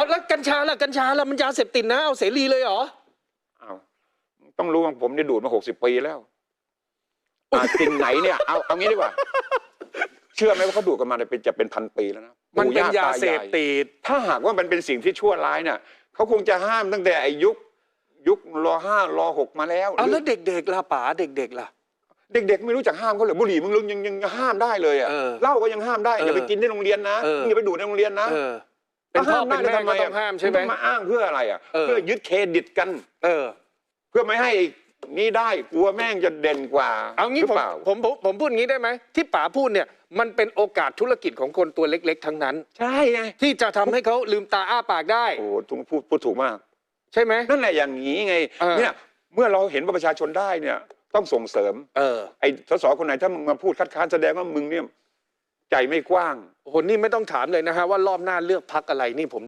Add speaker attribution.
Speaker 1: เอาแล้วกัญชาล่ะกัญชาล่ะมันยาเสพติดนะเอาเสรีเลยเหรอ
Speaker 2: อ้าวต้องรู้ว่าผมได้ดูดมาหกสิบปีแล้วอ่าสิ่งไหนเนี่ยเอาเอางี้ดีกว่า เชื่อไหมว่าเขาดูดกันมาเนี่ยเป็นจะเป็นพันปีแล้วนะ
Speaker 1: มันเป็น
Speaker 2: ปู่
Speaker 1: ยา
Speaker 2: ต
Speaker 1: เสพติด
Speaker 2: ถ้าหากว่ามันเป็นสิ่งที่ชั่วร้ายเนี่ยเขาคงจะห้ามตั้งแต่ไอายุคยุครอห้ารอหกมาแล้ว
Speaker 1: เอา
Speaker 2: หรื
Speaker 1: แล้
Speaker 2: อ
Speaker 1: วเด็กๆล่ะป๋าเด็กๆล่ะ
Speaker 2: เด็กๆไม่รู้จักห้ามเขาเลยบุหรี่มึงยังยังยังห้ามได้เลยอะ
Speaker 1: เออ
Speaker 2: เหล้าก็ยังห้ามได้
Speaker 1: เออ
Speaker 2: อย่าไปกินในโรงเรียนนะ
Speaker 1: เออ
Speaker 2: อย่าไปดูดในโรงเรียนนะ
Speaker 1: เออเป็นพ่อเป็นแม่
Speaker 2: แล้ว
Speaker 1: ก็
Speaker 2: ทำ
Speaker 1: ต้องห้ามใช่ไหม
Speaker 2: งมาอ้างเพื่ออะไรอะ
Speaker 1: เออ
Speaker 2: เพื่อยึดเครดิตกัน
Speaker 1: เออ
Speaker 2: เพื่อไม่ให้นี่ได้กลัวแม่งจะเด่นกว่า
Speaker 1: เอางี้
Speaker 2: หรื
Speaker 1: ผม
Speaker 2: เปล่า
Speaker 1: ผมผมผมพูดอย่างนี้ได้ไหมที่ป๋าพูดเนี่ย มันเป็นโอกาสธุรกิจของคนตัวเล็ก ๆ ทั้งนั้น
Speaker 2: ใช่ไง
Speaker 1: ที่จะทำให้เขาลืมตาอ้าปากได้
Speaker 2: โอ้ถูกพูดพูดถูกมาก
Speaker 1: ใช่ไหม
Speaker 2: นั่นแหละอย่างนี้ไง
Speaker 1: เออ
Speaker 2: เนี่ยเมื่อเราเห็นว่าประชาชนได้เนี่ย ต้องส่งเสริม
Speaker 1: เออ
Speaker 2: ไอ้สสคนไหนถ้ามึงมาพูดคัดค้านแสดงว่ามึงเนี่ยใจไม่กว้าง
Speaker 1: โอ้โหนี่ไม่ต้องถามเลยนะฮะว่ารอบหน้าเลือกพักอะไรนี่ผม